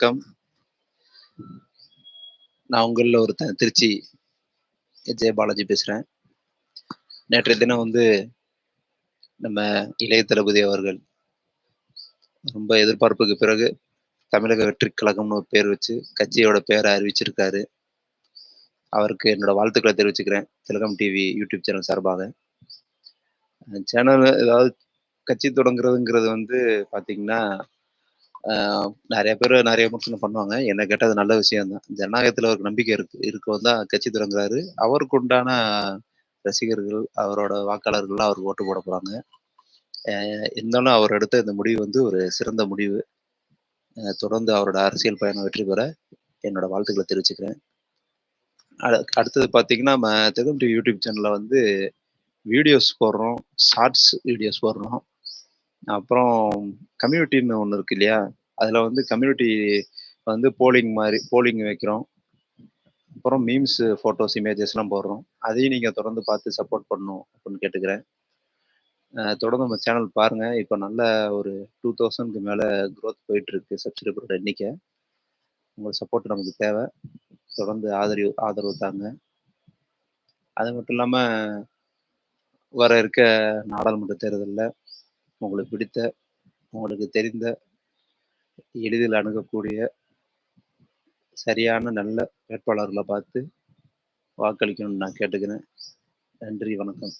வணக்கம் நான் உங்களில் ஒருத்தன் திருச்சி ஜெய. பாலாஜி பேசுகிறேன் நேற்றைய தினம் வந்து நம்ம இளைய தளபதி அவர்கள் ரொம்ப எதிர்பார்ப்புக்கு பிறகு தமிழக வெற்றி கழகம்னு ஒரு பேர் வச்சு கட்சியோட பேரை அறிவிச்சிருக்காரு. அவருக்கு என்னோட வாழ்த்துக்களை தெரிவிச்சுக்கிறேன் திலகம் டிவி யூடியூப் சேனல் சார்பாக. சேனல் ஏதாவது கட்சி தொடங்குறதுங்கிறது வந்து பார்த்தீங்கன்னா நிறைய பேர் நிறைய விமர்சனம் பண்ணுவாங்க. என்ன கேட்டால் அது நல்ல விஷயம் தான் ஜனநாயகத்தில் அவருக்கு நம்பிக்கை இருக்கு. இருக்கவும் தான் கட்சி தொடங்குறாரு. அவருக்கு உண்டான ரசிகர்கள் அவரோட வாக்காளர்கள்லாம் அவருக்கு ஓட்டு போட போகிறாங்க இருந்தாலும் அவர் எடுத்த இந்த முடிவு வந்து ஒரு சிறந்த முடிவு. தொடர்ந்து அவரோட அரசியல் பயணம் வெற்றி பெற என்னோட வாழ்த்துக்களை தெரிவிச்சுக்கிறேன். அடுத்தது பார்த்தீங்கன்னா நம்ம தெகம் டிவி யூடியூப் சேனலில் வந்து வீடியோஸ் போடுறோம். ஷார்ட்ஸ் வீடியோஸ் போடுறோம். அப்புறம் கம்யூனிட்டின்னு ஒன்று இருக்கு இல்லையா? அதில் வந்து கம்யூனிட்டி வந்து போலிங் மாதிரி போலிங் வைக்கிறோம். அப்புறம் மீம்ஸ் ஃபோட்டோஸ் இமேஜஸ்லாம் போடுறோம். அதையும் நீங்கள் தொடர்ந்து பார்த்து சப்போர்ட் பண்ணணும் அப்படின்னு கேட்டுக்கிறேன். தொடர்ந்து நம்ம சேனல் பாருங்கள் இப்போ நல்ல ஒரு டூ தௌசண்ட்க்கு மேலே க்ரோத் போயிட்டுருக்கு சப்ஸ்கிரைபரோட எண்ணிக்கை. உங்கள் சப்போர்ட் நமக்கு தேவை. தொடர்ந்து ஆதரவு ஆதரவு தாங்க. அது மட்டும் இல்லாமல் வர இருக்க நாடாளுமன்ற தேர்தலில் உங்களுக்கு பிடித்த உங்களுக்கு தெரிந்த எளிதில் அணுகக்கூடிய சரியான நல்ல வேட்பாளர்களை பார்த்து வாக்களிக்கணும்னு நான் கேட்டுக்கிறேன். நன்றி வணக்கம்.